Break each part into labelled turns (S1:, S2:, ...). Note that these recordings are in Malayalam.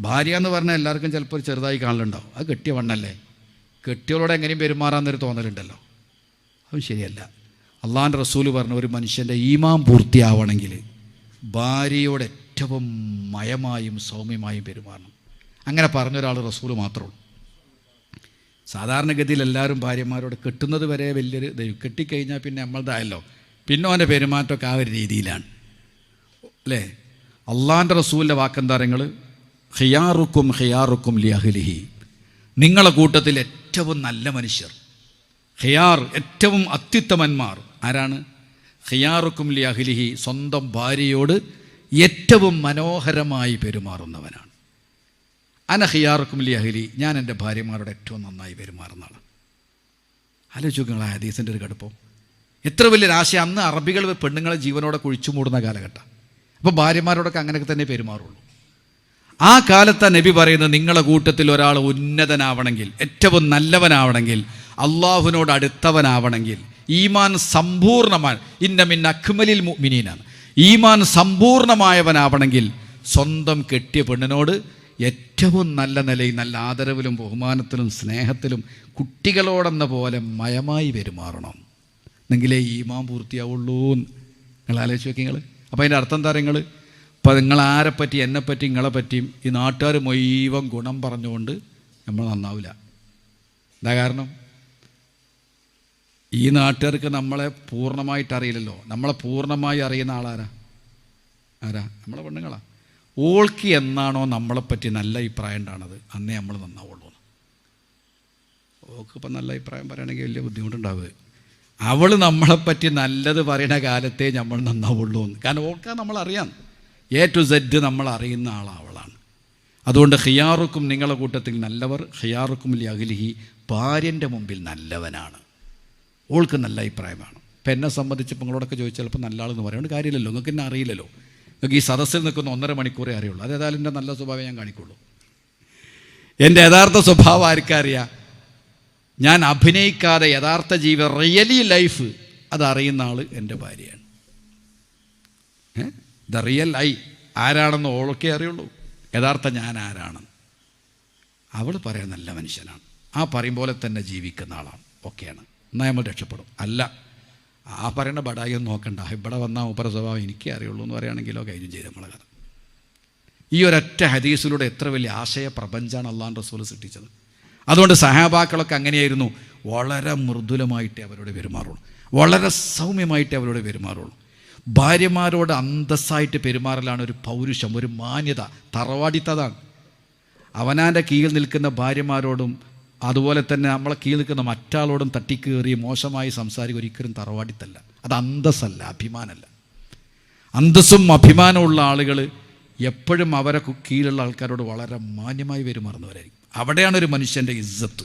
S1: ഭാര്യ എന്ന് പറഞ്ഞാൽ എല്ലാവർക്കും ചിലപ്പോൾ ഒരു ചെറുതായി കാണലുണ്ടാവും. അത് കെട്ടിയ വണ്ണല്ലേ? കെട്ടിയവളോട് എങ്ങനെയും പെരുമാറാമെന്നൊരു തോന്നലുണ്ടല്ലോ. അത് ശരിയല്ല. അള്ളാഹാൻ റസൂൽ പറഞ്ഞ ഒരു മനുഷ്യന്റെ ഈമാൻ പൂർത്തിയാവണമെങ്കിൽ ഭാര്യയോട് ഏറ്റവും മയമായും സൗമ്യമായും പെരുമാറണം. അങ്ങനെ പറഞ്ഞ ഒരാൾ റസൂൽ മാത്രമേ ഉള്ളൂ. സാധാരണഗതിയിൽ എല്ലാവരും ഭാര്യമാരോട് കെട്ടുന്നത് വരെ വലിയൊരു ദൈവം കെട്ടിക്കഴിഞ്ഞാൽ പിന്നെ നമ്മളതായല്ലോ പിന്നെ അവന്റെ പെരുമാറ്റമൊക്കെ ആ ഒരു രീതിയിലാണ്. അല്ലേ? അള്ളാന്റെ റസൂലിന്റെ വാക്കെന്താരങ്ങൾ ഹിയാറുക്കും ഹിയാറുക്കും ലിയഹ്ലിഹി നിങ്ങളെ കൂട്ടത്തിൽ ഏറ്റവും നല്ല മനുഷ്യർ. ഹിയാർ ഏറ്റവും അത്യുത്തമന്മാർ. ആരാണ്? ഹിയാറുക്കും ലിയഹ്ലിഹി സ്വന്തം ഭാര്യയോട് ഏറ്റവും മനോഹരമായി പെരുമാറുന്നവനാണ്. അന ഹിയാറുക്കും ലിയഹ്ലി ഞാൻ എന്റെ ഭാര്യമാരോട് ഏറ്റവും നന്നായി പെരുമാറുന്ന ആളാണ് ആലോചിക്കുക ഹദീസിന്റെ ഒരു കടുപ്പം. എത്ര വലിയ ആശയം. അന്ന് അറബികൾ പെണ്ണുങ്ങളെ ജീവനോടെ കുഴിച്ചു മൂടുന്ന കാലഘട്ടം. അപ്പോൾ ഭാര്യമാരോടൊക്കെ അങ്ങനെയൊക്കെ തന്നെ പെരുമാറുള്ളൂ. ആ കാലത്തെ നബി പറയുന്നത് നിങ്ങളെ കൂട്ടത്തിൽ ഒരാൾ ഉന്നതനാവണമെങ്കിൽ ഏറ്റവും നല്ലവനാവണമെങ്കിൽ അള്ളാഹുവിനോട് അടുത്തവനാവണമെങ്കിൽ ഈമാൻ സമ്പൂർണമായ ഇന്ന മിൻ മിനീനാണ് ഈമാൻ സമ്പൂർണമായവനാവണമെങ്കിൽ സ്വന്തം കെട്ടിയ പെണ്ണിനോട് ഏറ്റവും നല്ല നിലയിൽ നല്ല ആദരവിലും ബഹുമാനത്തിലും സ്നേഹത്തിലും കുട്ടികളോടെന്ന പോലെ മയമായി പെരുമാറണം. എന്നെങ്കിലേ ഈമാൻ പൂർത്തിയാവുള്ളൂ നിങ്ങൾ ആലോചിച്ച് നോക്കി നിങ്ങൾ അപ്പോൾ അതിന്റെ അർത്ഥം എന്താ നിങ്ങൾ ഇപ്പം നിങ്ങൾ ആരെപ്പറ്റി എന്നെപ്പറ്റി നിങ്ങളെ പറ്റിയും ഈ നാട്ടുകാർ മൊയ്വൻ ഗുണം പറഞ്ഞുകൊണ്ട് നമ്മൾ നന്നാവില്ല. എന്താ കാരണം? ഈ നാട്ടുകാർക്ക് നമ്മളെ പൂർണമായിട്ട് അറിയില്ലല്ലോ. നമ്മളെ പൂർണമായി അറിയുന്ന ആളാരാ? ആരാ? നമ്മളെ പെണ്ണുങ്ങളാ. ഓൾക്ക് എന്നാണോ നമ്മളെപ്പറ്റി നല്ല അഭിപ്രായം ഉണ്ടാണത് അന്നേ നമ്മൾ നന്നാവുള്ളൂ. ഓൾക്ക് ഇപ്പം നല്ല അഭിപ്രായം പറയുകയാണെങ്കിൽ വലിയ ബുദ്ധിമുട്ടുണ്ടാവുക. അവൾ നമ്മളെപ്പറ്റി നല്ലത് പറയുന്ന കാലത്തേ നമ്മൾ നന്നാവുള്ളൂ കാരണം ഓൾക്കാ നമ്മൾ അറിയാം എ ടു സെഡ് നമ്മൾ അറിയുന്ന ആളാവളാണ്. അതുകൊണ്ട് ഹിയാറുക്കും നിങ്ങളുടെ കൂട്ടത്തിൽ നല്ലവർ ഹിയാറുക്കും അഖിലിഹി ഭാര്യന്റെ മുമ്പിൽ നല്ലവനാണ്. ഓൾക്ക് നല്ല അഭിപ്രായമാണ്. ഇപ്പം എന്നെ സംബന്ധിച്ച് നിങ്ങളോടൊക്കെ ചോദിച്ചാൽ ചിലപ്പോൾ നല്ല ആളെന്ന് പറയുന്നത് കാര്യമില്ലല്ലോ നിങ്ങൾക്ക് എന്നെ അറിയില്ലല്ലോ. നിങ്ങൾക്ക് ഈ സദസ്സിൽ നിൽക്കുന്ന ഒന്നര മണിക്കൂറേ അറിയുള്ളൂ. അത് എന്റെ നല്ല സ്വഭാവം ഞാൻ കാണിക്കുള്ളൂ. എന്റെ യഥാർത്ഥ സ്വഭാവം ആർക്കറിയാം ഞാൻ അഭിനയിക്കാതെ യഥാർത്ഥ ജീവിത റിയലി ലൈഫ് അതറിയുന്ന ആൾ എന്റെ ഭാര്യയാണ്. ദ റിയൽ ഐ ആരാണെന്ന് ഓളൊക്കെ അറിയുള്ളൂ. യഥാർത്ഥ ഞാൻ ആരാണെന്ന് അവൾ പറയുന്ന നല്ല മനുഷ്യനാണ്. ആ പറയും പോലെ തന്നെ ജീവിക്കുന്ന ആളാണ്. ഓക്കെയാണ് എന്നാൽ നമ്മൾ രക്ഷപ്പെടും. അല്ല ആ പറയുന്ന ബടായി ഒന്നും നോക്കണ്ട. ഇവിടെ വന്ന ഉപര സ്വഭാവം എനിക്കേ അറിയുള്ളൂ എന്ന് പറയുകയാണെങ്കിലോ കൈര്യം ചെയ്ത് നമ്മളെ കഥ. ഈ ഒരൊറ്റ ഹദീസിലൂടെ എത്ര വലിയ ആശയ പ്രപഞ്ചമാണ് അള്ളാൻ റസൂൽ സൃഷ്ടിച്ചത്. അതുകൊണ്ട് സഹാബാക്കളൊക്കെ അങ്ങനെയായിരുന്നു. വളരെ മൃദുലമായിട്ടേ അവരോട് പെരുമാറുള്ളൂ. വളരെ സൗമ്യമായിട്ടേ അവരോട് പെരുമാറുള്ളൂ. ഭാര്യമാരോട് അന്തസ്സായിട്ട് പെരുമാറലാണ് ഒരു പൗരുഷം ഒരു മാന്യത തറവാടിത്തതാണ്. അവനാന്റെ കീഴിൽ നിൽക്കുന്ന ഭാര്യമാരോടും അതുപോലെ തന്നെ നമ്മളെ കീഴിൽ നിൽക്കുന്ന മറ്റാളോടും തട്ടിക്കേറി മോശമായി സംസാരിക്കുക ഒരിക്കലും തറവാടിത്തല്ല. അത് അന്തസ്സല്ല അഭിമാനമല്ല അന്തസ്സും അഭിമാനമുള്ള ആളുകൾ എപ്പോഴും അവരെ കീഴിലുള്ള ആൾക്കാരോട് വളരെ മാന്യമായി പെരുമാറുന്നവരായിരിക്കും. അവിടെയാണ് ഒരു മനുഷ്യന്റെ ഇജ്ജത്ത്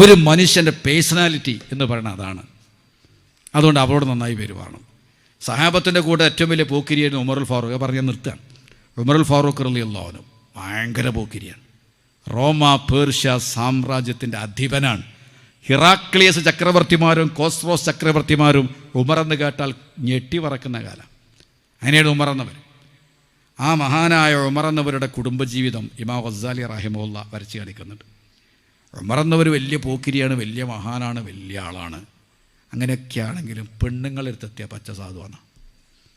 S1: ഒരു മനുഷ്യന്റെ പേഴ്സണാലിറ്റി എന്ന് പറയുന്നത് അതാണ്. അതുകൊണ്ട് അവരോട് നന്നായി പെരുമാറണം. സഹാബത്തിന്റെ കൂടെ ഏറ്റവും വലിയ പോക്കിരിയായിരുന്നു ഉമറുൽ ഫാറൂഖ്. പറഞ്ഞ ഉമർ ഉമറുൽ ഫാറൂഖ് റളിയല്ലാഹു ഭയങ്കര പോക്കിരിയാണ്. റോമ പേർഷ്യ സാമ്രാജ്യത്തിന്റെ അധിപനാണ്. ഹിറാക്ലിയസ് ചക്രവർത്തിമാരും കോസ്ട്രോസ് ചക്രവർത്തിമാരും ഉമറെന്ന് കേട്ടാൽ ഞെട്ടി പറക്കുന്ന കാലം. അങ്ങനെയാണ് എന്നവർ ആ മഹാനായ ഉമർ ഉമറന്നവരുടെ കുടുംബജീവിതം ഇമാ ഗസാലി റഹിമുള്ള വരച്ച് കാണിക്കുന്നുണ്ട്. എന്നവർ വലിയ പോക്കിരിയാണ് വലിയ മഹാനാണ് വലിയ ആളാണ്. അങ്ങനെയൊക്കെ ആണെങ്കിലും പച്ച സാധുവാണ്.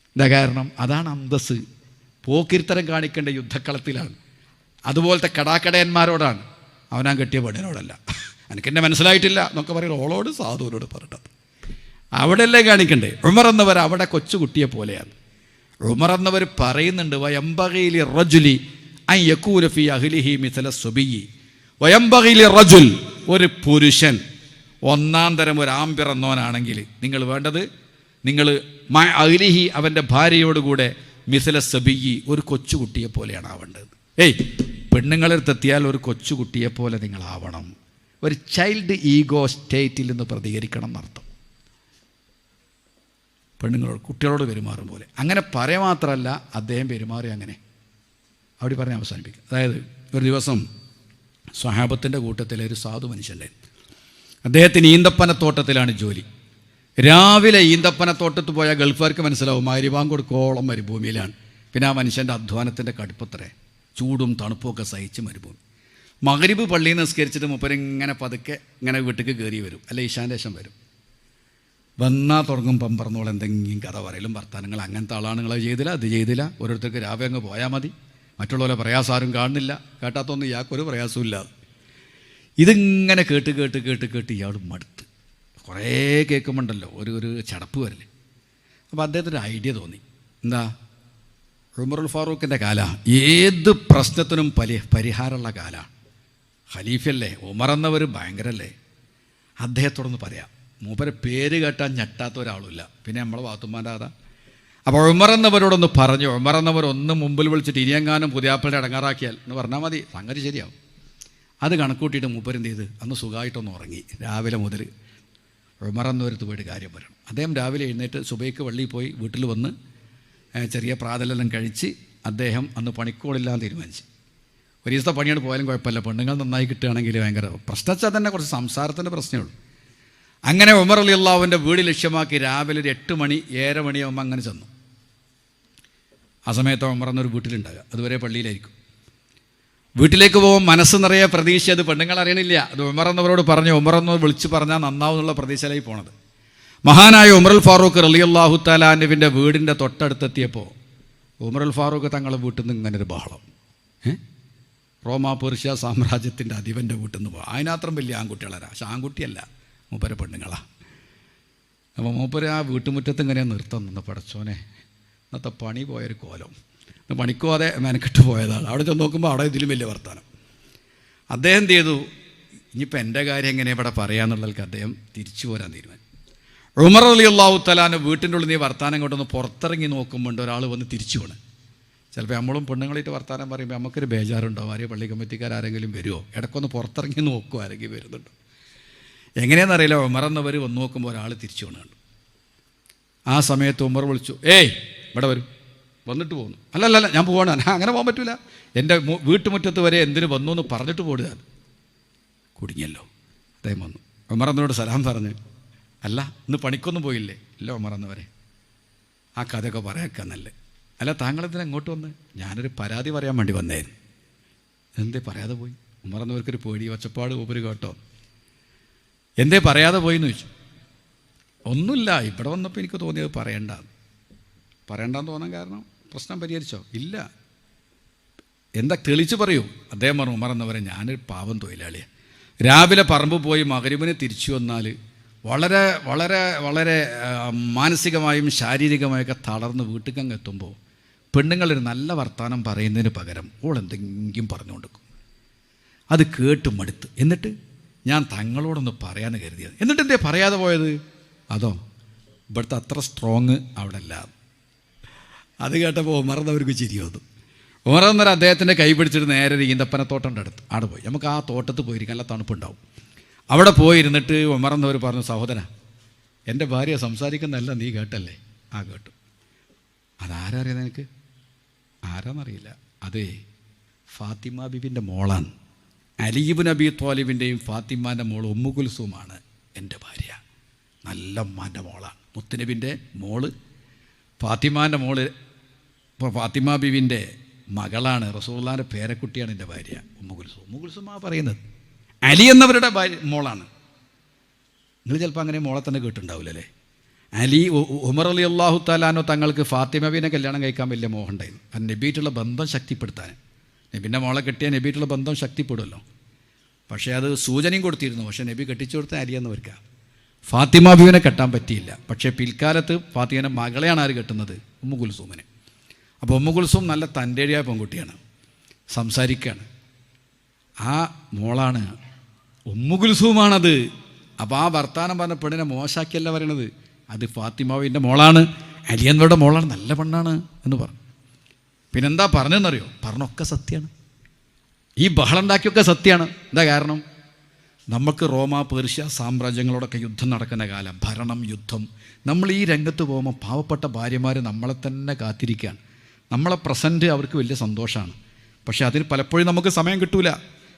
S1: എന്താ കാരണം? അതാണ് അന്തസ് പോക്കിരിത്തരം കാണിക്കേണ്ട യുദ്ധക്കളത്തിലാണ്. അതുപോലത്തെ കടാക്കടയന്മാരോടാണ്. അവനാൻ കെട്ടിയ പെണ്ണിനോടല്ല. എനിക്കെന്നെ മനസ്സിലായിട്ടില്ല എന്നൊക്കെ പറയുന്നത് ഓളോട് സാധുവിനോട് പറഞ്ഞത് അവിടെയല്ലേ കാണിക്കണ്ടേ? ഉമർ എന്നവർ അവിടെ കൊച്ചുകുട്ടിയെ പോലെയാണ്. ഉമർ എന്നവർ പറയുന്നുണ്ട് വയംബകയിലെ റജുലി ഐ യക്കൂരഫി അഹ്ലിഹി മിഥല സുബിയി. വയംബകയിലെ റജുൽ ഒരു പുരുഷൻ. ഒന്നാം തരം ഒരു ആമ്പിറന്നോനാണെങ്കിൽ നിങ്ങൾ വേണ്ടത് നിങ്ങൾ അഗ്രിഹി അവന്റെ ഭാര്യയോടുകൂടെ മിസല സബിയി ഒരു കൊച്ചുകുട്ടിയെ പോലെയാണ് ആവേണ്ടത്. ഏയ് പെണ്ണുങ്ങളെടുത്തെത്തിയാൽ ഒരു കൊച്ചുകുട്ടിയെ പോലെ നിങ്ങളാവണം ഒരു ചൈൽഡ് ഈഗോ സ്റ്റേറ്റിൽ നിന്ന് പ്രതികരിക്കണം എന്നർത്ഥം. പെണ്ണുങ്ങളോട് കുട്ടികളോട് പെരുമാറും പോലെ. അങ്ങനെ പറയാൻ മാത്രമല്ല അദ്ദേഹം പെരുമാറി അങ്ങനെ. അവിടെ പറഞ്ഞ് അവസാനിപ്പിക്കും. അതായത് ഒരു ദിവസം സ്വഹാബത്തിന്റെ കൂട്ടത്തിലെ ഒരു സാധു മനുഷ്യന്റെ അദ്ദേഹത്തിന് ഈന്തപ്പനത്തോട്ടത്തിലാണ് ജോലി. രാവിലെ ഈന്തപ്പനത്തോട്ടത്ത് പോയാൽ ഗൾഫുകാർക്ക് മനസ്സിലാവും മരുവാൻ കൊടുക്കോളം മരുഭൂമിയിലാണ്. പിന്നെ ആ മനുഷ്യന്റെ അധ്വാനത്തിന്റെ കടുപ്പത്രേ. ചൂടും തണുപ്പും ഒക്കെ സഹിച്ച് മരുഭൂമി. മകരിബ് പള്ളിയിൽ നിസ്കരിച്ചിട്ട് മുപ്പരിങ്ങനെ പതുക്കെ ഇങ്ങനെ വീട്ടിലേക്ക് കയറി വരും. അല്ലെ ഈശാന്റെ ശേഷം വരും. വന്നാൽ തുടങ്ങും പമ്പറന്നോൾ എന്തെങ്കിലും കഥ പറയലും വർത്തമാനങ്ങൾ അങ്ങനത്തെ ആളാണ് നിങ്ങൾ ചെയ്തില്ല അത് ചെയ്തില്ല. ഓരോരുത്തർക്ക് രാവിലെ അങ്ങ് പോയാൽ മതി. മറ്റുള്ളവരെ പ്രയാസം ആരും കാണുന്നില്ല. കേട്ടാത്തൊന്നും ഇയാൾക്കൊരു പ്രയാസവും ഇല്ല ഇതിങ്ങനെ കേട്ട് കേട്ട് കേട്ട് കേട്ട് ഇയാൾ മടുത്ത്. കുറേ കേൾക്കുമ്പോണ്ടല്ലോ ഒരു ഒരു ചടപ്പ് വരില്ലേ അപ്പോൾ അദ്ദേഹത്തിന് ഐഡിയ തോന്നി. എന്താ? ഉമറുൽ ഫാറൂഖിന്റെ കാല ഏത് പ്രശ്നത്തിനും പരി പരിഹാരമുള്ള കാലമാണ് ഖലീഫല്ലേ ഉമർ ഭയങ്കരല്ലേ. അദ്ദേഹത്തോടൊന്ന് പറയാം. മൂപ്പരെ പേര് കേട്ടാൽ ഞെട്ടാത്ത ഒരാളുമില്ല. പിന്നെ നമ്മളെ വാത്തുമാന്റെ കഥ അപ്പോൾ ഉമർ എന്നവരോടൊന്ന് പറഞ്ഞു ഉമർ എന്നവർ മുമ്പിൽ വിളിച്ചിട്ട് ഇനിയെങ്ങാനും പുതിയാപ്പിളുടെ അടങ്ങാറാക്കിയാൽ എന്ന് പറഞ്ഞാൽ മതി. സംഗതി ശരിയാവും. അത് കണക്കൂട്ടിയിട്ട് മൂപ്പരെന്ത് ചെയ്ത്? അന്ന് സുഖമായിട്ടൊന്ന് ഉറങ്ങി. രാവിലെ മുതൽ ഉമർ എന്നവരത്ത് പോയിട്ട് കാര്യം പറയണം. അദ്ദേഹം രാവിലെ എഴുന്നേറ്റ് സുബൈക്ക് വള്ളിയിൽ പോയി വീട്ടിൽ വന്ന് ചെറിയ പ്രാതലെല്ലാം കഴിച്ച് അദ്ദേഹം അന്ന് പണിക്കോളില്ലാന്ന് തീരുമാനിച്ചു. ഒരു ദിവസത്തെ പണിയാണ് പോയാലും കുഴപ്പമില്ല. പെണ്ണുങ്ങൾ നന്നായി കിട്ടുകയാണെങ്കിൽ ഭയങ്കര പ്രശ്നച്ചാൽ തന്നെ കുറച്ച് സംസാരത്തിന്റെ പ്രശ്നമേ ഉള്ളൂ. അങ്ങനെ ഉമർ അലി അള്ളാഹുവിന്റെ വീട് ലക്ഷ്യമാക്കി രാവിലെ ഒരു എട്ട് മണി ഏഴര മണിയാകുമ്പോൾ അങ്ങനെ ചെന്നു. ആ സമയത്ത് ഉമർ എന്നൊരു വീട്ടിലുണ്ടാകുക അതുവരെ പള്ളിയിലായിരിക്കും. വീട്ടിലേക്ക് പോകുമ്പോൾ മനസ്സ് നിറയെ പ്രതീക്ഷ അത് പെണ്ണുങ്ങൾ അറിയണില്ല. അത് ഉമർ എന്നവരോട് പറഞ്ഞു ഉമർ എന്ന് വിളിച്ച് പറഞ്ഞാൽ നന്നാവുന്നുള്ള പ്രതീക്ഷയിലായി പോണത്. മഹാനായ ഉമറുൽ ഫാറൂഖ് റലി അള്ളാഹു താലാനുവിന്റെ വീടിന്റെ തൊട്ടടുത്തെത്തിയപ്പോൾ ഉമറുൽ ഫാറൂഖ് തങ്ങളുടെ വീട്ടിൽ നിന്ന് ഇങ്ങനൊരു ബഹളം. റോമാ പേർഷ്യ സാമ്രാജ്യത്തിന്റെ അധിപന്റെ വീട്ടിൽ നിന്ന് പോകും അതിനാത്രം വലിയ ആൺകുട്ടികളാ പക്ഷെ ആൺകുട്ടിയല്ല മൂപ്പര പെണ്ണുങ്ങളാണ് അപ്പോൾ മൂപ്പര് ആ വീട്ടുമുറ്റത്ത് ഇങ്ങനെ നിർത്തം നിന്ന് പടച്ചോനെ ഇന്നത്തെ പണി പോയൊരു കോലം. പണിക്കോതെ മെനക്കെട്ട് പോയതാണ്. അവിടെ ചെന്ന് നോക്കുമ്പോൾ അവിടെ ഇതിലും വലിയ വർത്തമാനം അദ്ദേഹം എന്ത് ചെയ്തു? ഇനിയിപ്പോൾ എന്റെ കാര്യം എങ്ങനെ ഇവിടെ പറയാമെന്നുള്ളവർക്ക് അദ്ദേഹം തിരിച്ചു പോരാൻ തീരുമാനം ഉമർ അലി അള്ളാഹു തലാന്റെ വീട്ടിന്റെ ഉള്ളിൽ നീ വർത്താനം കൊണ്ടൊന്ന് പുറത്തിറങ്ങി നോക്കുമ്പോൾ ഒരാൾ വന്ന് തിരിച്ചു പോണ്. ചിലപ്പോൾ നമ്മളും പെണ്ണുങ്ങളായിട്ട് വർത്താനം പറയുമ്പോൾ നമുക്കൊരു ബേജാറുണ്ടാവും. ആരെയും പള്ളി കമ്മിറ്റിക്കാർ ആരെങ്കിലും വരുമോ ഇടയ്ക്കൊന്ന് പുറത്തിറങ്ങി നോക്കുമോ ആരെങ്കിലും വരുന്നുണ്ടോ? എങ്ങനെയാണെന്നറിയില്ല ഉമർ എന്നവർ വന്ന് നോക്കുമ്പോൾ ഒരാൾ തിരിച്ചു പോണുണ്ട്. ആ സമയത്ത് ഉമർ വിളിച്ചു ഏയ് ഇവിടെ വരും. വന്നിട്ട് പോകുന്നു. അല്ല അല്ല ഞാൻ പോവാണ്. അങ്ങനെ പോകാൻ പറ്റില്ല എന്റെ വീട്ടുമുറ്റത്ത് വരെ എന്തിനു വന്നു എന്ന് പറഞ്ഞിട്ട് പോടുക കുടുങ്ങിയല്ലോ. അദ്ദേഹം വന്നു. ഉമർ എന്നോട് സലാം പറഞ്ഞ് അല്ല ഇന്ന് പണിക്കൊന്നും പോയില്ലേ? ഇല്ല ഉമർ എന്നവരെ ആ കഥയൊക്കെ പറയാക്കാന്നല്ലേ അല്ല താങ്കളെന്തിനാ അങ്ങോട്ട് വന്ന്? ഞാനൊരു പരാതി പറയാൻ വേണ്ടി വന്നേന്. എന്തേ പറയാതെ പോയി? ഉമർ എന്നവർക്കൊരു പേടി ഒച്ചപ്പാട് ഉപരി കേട്ടോ. എന്തേ പറയാതെ പോയി എന്ന് ചോദിച്ചു. ഒന്നുമില്ല ഇവിടെ വന്നപ്പോൾ എനിക്ക് തോന്നിയത് പറയണ്ട പറയണ്ടെന്ന് തോന്നാൻ കാരണം? പ്രശ്നം പരിഹരിച്ചോ? ഇല്ല. എന്താ തെളിച്ച് പറയൂ. അദ്ദേഹം പറഞ്ഞു ഉമർ എന്നവരെ ഞാനൊരു പാവം തൊഴിലാളിയാണ് രാവിലെ പറമ്പ് പോയി മകരിവിന് തിരിച്ചു വന്നാൽ വളരെ വളരെ വളരെ മാനസികമായും ശാരീരികമായൊക്കെ തളർന്ന് വീട്ടിൽ എത്തുമ്പോൾ പെണ്ണുങ്ങളൊരു നല്ല വർത്തമാനം പറയുന്നതിന് പകരം ഓൾ എന്തെങ്കിലും പറഞ്ഞു കൊടുക്കും. അത് കേട്ട് മടുത്ത്. എന്നിട്ട് ഞാൻ തങ്ങളോടൊന്ന് പറയാന്ന് കരുതിയത്. എന്നിട്ട് എന്തേ പറയാതെ പോയത്? അതോ ഇവിടുത്തെ അത്ര സ്ട്രോങ് അവിടെ അല്ല. അത് കേട്ടപ്പോൾ ഉമർന്നവർക്ക് ചിരി വന്നു. ഉമർന്നവർ അദ്ദേഹത്തിന്റെ കൈ പിടിച്ചിട്ട് നേരെ ഈന്തപ്പനത്തോട്ടന്റെ അടുത്ത്. അവിടെ പോയി. നമുക്ക് ആ തോട്ടത്ത് പോയിരിക്കും നല്ല തണുപ്പുണ്ടാവും. അവിടെ പോയിരുന്നിട്ട് ഉമർന്നവർ പറഞ്ഞു സഹോദര എന്റെ ഭാര്യ സംസാരിക്കുന്നതല്ല നീ കേട്ടല്ലേ? ആ കേട്ടു. അതാരാ എനിക്ക് ആരാന്നറിയില്ല. അതേ ഫാത്തിമ ബിബിന്റെ മോളാണ്. അലീബ് നബി തോലിബിന്റെയും ഫാത്തിമാന്റെ മോൾ ഉമ്മു കുൽസുമാണ് എന്റെ ഭാര്യ. നല്ല ഉമ്മാന്റെ മോളാണ്. മുത്തുനബിന്റെ മോൾ ഫാത്തിമാന്റെ മോൾ ഇപ്പോൾ ഫാത്തിമ ബിവിന്റെ മകളാണ്. റസൂള്ളാന്റെ പേരക്കുട്ടിയാണ് എന്റെ ഭാര്യ ഉമ്മു കുൽസും. ഉമ്മു പറയുന്നത്. അലി എന്നവരുടെ ഭാര്യ മോളാണ്. നിങ്ങൾ ചിലപ്പോൾ അങ്ങനെ മോളെ തന്നെ കേട്ടിട്ടുണ്ടാവില്ലല്ലേ? അലി ഉമർ അലി അള്ളാഹു താലാനോ തങ്ങൾക്ക് ഫാത്തിമബിനെ കല്യാണം കഴിക്കാൻ വലിയ മോഹം ഉണ്ടായിരുന്നു. അത് നബിയായിട്ടുള്ള ബന്ധം ശക്തിപ്പെടുത്താൻ. നബിന്റെ മോളെ കെട്ടിയ നബിയായിട്ടുള്ള ബന്ധം ശക്തിപ്പെടുമല്ലോ. പക്ഷേ അത് സൂചനയും കൊടുത്തിരുന്നു. പക്ഷേ നബി കെട്ടിച്ചു കൊടുത്ത അലി എന്നവർക്കാ. ഫാത്തിമ ബീവിനെ കെട്ടാൻ പറ്റിയില്ല. പക്ഷേ പിൽക്കാലത്ത് ഫാത്തിമനെ മകളെയാണ് ആര് കെട്ടുന്നത്? ഉമ്മു കുൽസൂമിനെ. അപ്പോൾ ഉമ്മു കുൽസും നല്ല തന്റെഴിയായ പെൺകുട്ടിയാണ്. സംസാരിക്കുകയാണ് ആ മോളാണ് ഉമ്മു കുൽസുമാണത് അപ്പോൾ ആ വർത്താനം പറഞ്ഞ പെണ്ണിനെ മോശാക്കിയല്ല പറയണത്. അത് ഫാത്തിമാവിന്റെ മോളാണ്. അലിയന്മയുടെ മോളാണ്. നല്ല പെണ്ണാണ് എന്ന് പറഞ്ഞു. പിന്നെന്താ പറഞ്ഞതെന്നറിയോ? പറഞ്ഞൊക്കെ സത്യമാണ് ഈ ബഹളം ഉണ്ടാക്കിയൊക്കെ സത്യമാണ് എന്താ കാരണം? നമുക്ക് റോമ പേർഷ്യ സാമ്രാജ്യങ്ങളോടൊക്കെ യുദ്ധം നടക്കുന്ന കാലം. ഭരണം യുദ്ധം. നമ്മൾ ഈ രംഗത്ത് പോകുമ്പോൾ പാവപ്പെട്ട ഭാര്യമാർ നമ്മളെ തന്നെ കാത്തിരിക്കുകയാണ്. നമ്മളെ പ്രസന്റ് അവർക്ക് വലിയ സന്തോഷമാണ്. പക്ഷേ അതിന് പലപ്പോഴും നമുക്ക് സമയം കിട്ടൂല.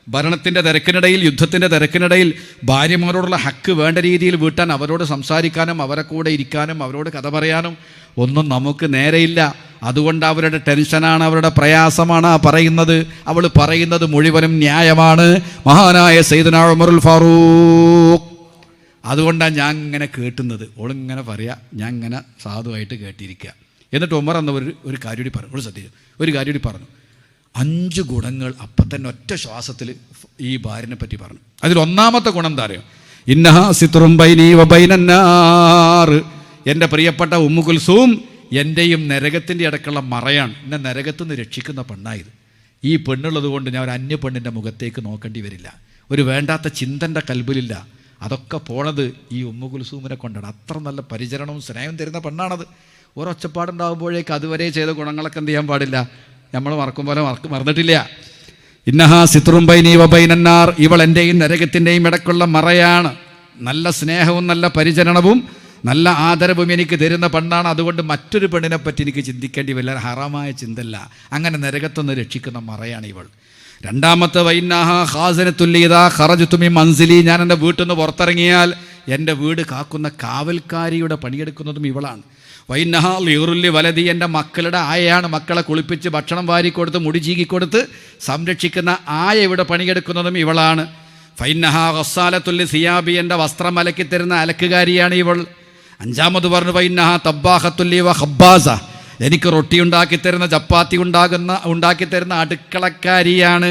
S1: ഭരണത്തിന്റെ തിരക്കിനിടയിൽ യുദ്ധത്തിന്റെ തിരക്കിനിടയിൽ ഭാര്യമാരോടുള്ള ഹക്ക് വേണ്ട രീതിയിൽ വീട്ടാൻ അവരോട് സംസാരിക്കാനും അവരെ കൂടെ ഇരിക്കാനും അവരോട് കഥ പറയാനും ഒന്നും നമുക്ക് നേരെയില്ല. അതുകൊണ്ട് അവരുടെ ടെൻഷനാണ് അവരുടെ പ്രയാസമാണ് ആ പറയുന്നത്. അവൾ പറയുന്നത് മുഴുവനും ന്യായമാണ്. മഹാനായ സൈദന ഉമറുൽ ഫാറൂഖ്. അതുകൊണ്ടാണ് ഞാൻ ഇങ്ങനെ കേട്ടുന്നത്. ഓളിങ്ങനെ പറയാം. ഞാൻ ഇങ്ങനെ സാധുവായിട്ട് കേട്ടിരിക്കുക എന്നിട്ട് ഉമർ എന്ന ഒരു ഒരു കാര്യം കൂടി പറഞ്ഞു. ഒരു സത്യം. ഒരു കാര്യം കൂടി പറഞ്ഞു. അഞ്ച് ഗുണങ്ങൾ അപ്പം തന്നെ ഒറ്റ ശ്വാസത്തിൽ ഈ ഭാര്യനെ പറ്റി പറഞ്ഞു. അതിൽ ഒന്നാമത്തെ ഗുണം എന്താ അറിയോ? ഇന്നഹാ സിത്രും ബൈനി വബൈനന്നാർ എന്റെ പ്രിയപ്പെട്ട ഉമ്മു കുൽസൂം എന്റെയും നരകത്തിന്റെ ഇടക്കുള്ള മറയാണ്. എന്നെ നരകത്തു നിന്ന് രക്ഷിക്കുന്ന പെണ്ണായത് ഈ പെണ്ണുള്ളത് കൊണ്ട് ഞാൻ ഒരു അന്യ പെണ്ണിന്റെ മുഖത്തേക്ക് നോക്കേണ്ടി വരില്ല. ഒരു വേണ്ടാത്ത ചിന്തന്റെ കൽബിലില്ല. അതൊക്കെ പോണത് ഈ ഉമ്മുകുൽസൂമിനെ കൊണ്ടാണ്. അത്ര നല്ല പരിചരണവും സ്നേഹവും തരുന്ന പെണ്ണാണത്. ഒരൊച്ചപ്പാടുണ്ടാകുമ്പോഴേക്ക് അതുവരെ ചെയ്ത ഗുണങ്ങളൊക്കെ എന്ത് ചെയ്യാൻ പാടില്ല. നമ്മൾ മറക്കും പോലെ മറക്ക് മറന്നിട്ടില്ല. ഇന്നഹാ ബൈനി വബൈനന്നാർ ഇവൾ എന്റെയും നരകത്തിന്റെയും ഇടക്കുള്ള മറയാണ്. നല്ല സ്നേഹവും നല്ല പരിചരണവും നല്ല ആദരവും എനിക്ക് തരുന്ന പെണ്ണാണ്. അതുകൊണ്ട് മറ്റൊരു പെണ്ണിനെ പറ്റി എനിക്ക് ചിന്തിക്കേണ്ടി വല്ല ഹറാമായ ചിന്തല്ല അങ്ങനെ നരകത്തുനിന്ന് രക്ഷിക്കുന്ന മറയാണ് ഇവൾ. രണ്ടാമത്തെ വൈനാഹ ഹാസനത്തുല്ലിയതാ തുമി മൻസിലി. ഞാൻ എന്റെ വീട്ടിൽ നിന്ന് പുറത്തിറങ്ങിയാൽ എന്റെ വീട് കാക്കുന്ന കാവൽക്കാരിയുടെ പണിയെടുക്കുന്നതും ഇവളാണ്. വൈനഹ വലതി എന്റെ മക്കളുടെ ആയയാണ് മക്കളെ കുളിപ്പിച്ച് ഭക്ഷണം വാരിക്കൊടുത്ത് മുടി ചീകിക്കൊടുത്ത് സംരക്ഷിക്കുന്ന ആയ ഇവിടെ പണിയെടുക്കുന്നതും ഇവളാണ്. ഫൈനഹാ ഹൊസാലത്തുല്ലി സിയാബി എന്റെ വസ്ത്രം അലക്കി തരുന്ന അലക്കുകാരിയാണ് ഇവൾ. അഞ്ചാമത് പറഞ്ഞു ഫൈനഹ തബ്ബാഹത്തുല്ലി വ ഹബ്ബാസ എനിക്ക് റൊട്ടി ഉണ്ടാക്കി തരുന്ന ചപ്പാത്തി ഉണ്ടാകുന്ന ഉണ്ടാക്കി തരുന്ന അടുക്കളക്കാരിയാണ്.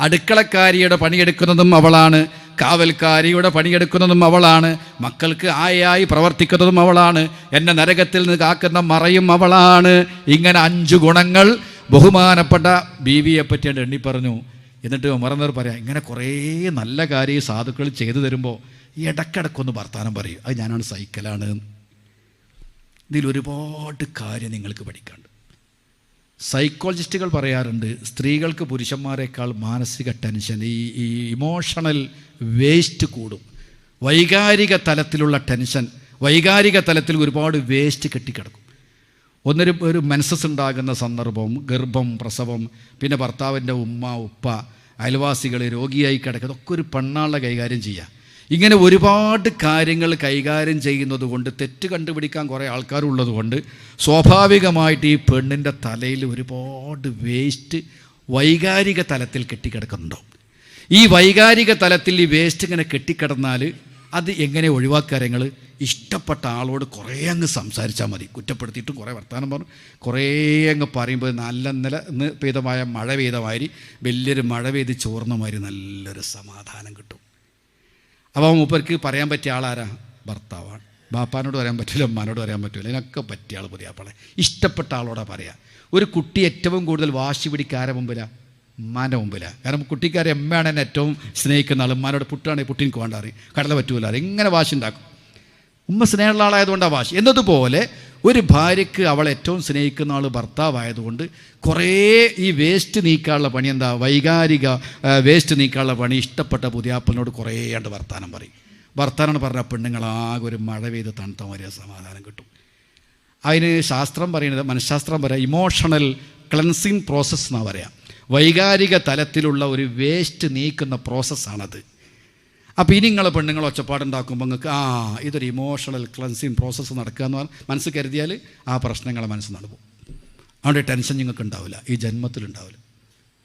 S1: അടുക്കളക്കാരിയുടെ പണിയെടുക്കുന്നതും അവളാണ്. കാവൽക്കാരിയുടെ പണിയെടുക്കുന്നതും അവളാണ്. മക്കൾക്ക് ആയായി പ്രവർത്തിക്കുന്നതും അവളാണ്. എന്നെ നരകത്തിൽ നിന്ന് കാക്കുന്ന മറയും അവളാണ്. ഇങ്ങനെ അഞ്ച് ഗുണങ്ങൾ ബഹുമാനപ്പെട്ട ബീവിയെ പറ്റിയാണ് എണ്ണി പറഞ്ഞു. എന്നിട്ട് മറന്നവർ പറയാം ഇങ്ങനെ കുറേ നല്ല കാര്യം സാധുക്കൾ ചെയ്തു തരുമ്പോൾ ഈ ഇടക്കിടക്കൊന്ന് വർത്താനം പറയും. അത് ഞാനാണ് സൈക്കിളാണ് ഇതിൽ ഒരുപാട് കാര്യം നിങ്ങൾക്ക് പഠിക്കാണ്ട് സൈക്കോളജിസ്റ്റുകൾ പറയാറുണ്ട് സ്ത്രീകൾക്ക് പുരുഷന്മാരെക്കാൾ മാനസിക ടെൻഷൻ ഈ ഈ ഇമോഷണൽ വേസ്റ്റ് കൂടും. വൈകാരിക തലത്തിലുള്ള ടെൻഷൻ വൈകാരിക തലത്തിൽ ഒരുപാട് വേസ്റ്റ് കെട്ടിക്കിടക്കും. ഒന്നൊരു ഒരു മെൻസസ് ഉണ്ടാകുന്ന സന്ദർഭം ഗർഭം പ്രസവം പിന്നെ ഭർത്താവിന്റെ ഉമ്മ ഉപ്പ അയൽവാസികൾ രോഗിയായി കിടക്കുക ഇതൊക്കെ ഒരു പെണ്ണാളെ കൈകാര്യം ചെയ്യുക. ഇങ്ങനെ ഒരുപാട് കാര്യങ്ങൾ കൈകാര്യം ചെയ്യുന്നത് കൊണ്ട് തെറ്റ് കണ്ടുപിടിക്കാൻ കുറേ ആൾക്കാരുള്ളത് കൊണ്ട് സ്വാഭാവികമായിട്ട് ഈ പെണ്ണിന്റെ തലയിൽ ഒരുപാട് വേസ്റ്റ് വൈകാരിക തലത്തിൽ കെട്ടിക്കിടക്കുന്നുണ്ടാവും ഈ വൈകാരിക തലത്തിൽ ഈ വേസ്റ്റ് ഇങ്ങനെ കെട്ടിക്കിടന്നാൽ അത് എങ്ങനെ ഒഴിവാക്കുക നിങ്ങൾ ഇഷ്ടപ്പെട്ട ആളോട് കുറേ അങ്ങ് സംസാരിച്ചാൽ മതി. കുറ്റപ്പെടുത്തിയിട്ടും കുറേ വർത്തമാനം പറഞ്ഞു. കുറേ അങ്ങ് പറയുമ്പോൾ നല്ല നില പെയ്തമായ മഴ പെയ്ത മാതിരി വലിയൊരു മഴ പെയ്ത് ചോർന്ന മാതിരി നല്ലൊരു സമാധാനം കിട്ടും. അപ്പോൾ മൂപ്പർക്ക് പറയാൻ പറ്റിയ ആളാരാ? ഭർത്താവാണ്. ബാപ്പാനോട് പറയാൻ പറ്റില്ല അമ്മാനോട് പറയാൻ പറ്റില്ല. ഇതിനൊക്കെ പറ്റിയ ആൾ പുതിയാപ്പളെ ഇഷ്ടപ്പെട്ട ആളോടാ പറയാം. ഒരു കുട്ടി ഏറ്റവും കൂടുതൽ വാശി പിടിക്കാരെ മുമ്പിലാണ് ഉമ്മാന്റെ മുമ്പിലാണ് കാരണം കുട്ടിക്കാരെ അമ്മയാണ് എന്നെ ഏറ്റവും സ്നേഹിക്കുന്ന ആൾ ഉമ്മാനോട് പുട്ടാണെങ്കിൽ പുട്ടിനിക്ക് വേണ്ട അറിയും കടല പറ്റൂല ഇങ്ങനെ വാശി ഉണ്ടാക്കും. ഉമ്മ സ്നേഹമുള്ള ആളായതുകൊണ്ടാണ് വാശി. എന്നതുപോലെ ഒരു ഭാര്യയ്ക്ക് അവൾ ഏറ്റവും സ്നേഹിക്കുന്ന ആൾ ഭർത്താവായതുകൊണ്ട് കുറേ ഈ വേസ്റ്റ് നീക്കാനുള്ള പണി എന്താ? വൈകാരിക വേസ്റ്റ് നീക്കാനുള്ള പണി ഇഷ്ടപ്പെട്ട പുതിയാപ്പനോട് കുറേ ആണ്ട് വർത്താനം പറയും. വർത്താനം പറഞ്ഞ പെണ്ണുങ്ങളാകെ ഒരു മഴ പെയ്ത് തണുത്ത മാതിരി സമാധാനം കിട്ടും. അതിന് ശാസ്ത്രം പറയുന്നത് മനഃശാസ്ത്രം പറയാം ഇമോഷണൽ ക്ലൻസിങ് പ്രോസസ്സ് എന്നാണ് പറയുക വൈകാരിക തലത്തിലുള്ള ഒരു വേസ്റ്റ് നീക്കുന്ന പ്രോസസ്സാണത് അപ്പോൾ ഇനി നിങ്ങൾ പെണ്ണുങ്ങൾ ഒച്ചപ്പാടുണ്ടാക്കുമ്പോൾ നിങ്ങൾക്ക് ആ ഇതൊരു ഇമോഷണൽ ക്ലൻസിങ് പ്രോസസ്സ് നടക്കുക എന്ന് പറഞ്ഞാൽ മനസ്സ് കരുതിയാൽ ആ പ്രശ്നങ്ങളെ മനസ്സ് നടക്കും. അതുകൊണ്ട് ടെൻഷൻ നിങ്ങൾക്ക് ഉണ്ടാവില്ല. ഈ ജന്മത്തിൽ ഉണ്ടാവില്ല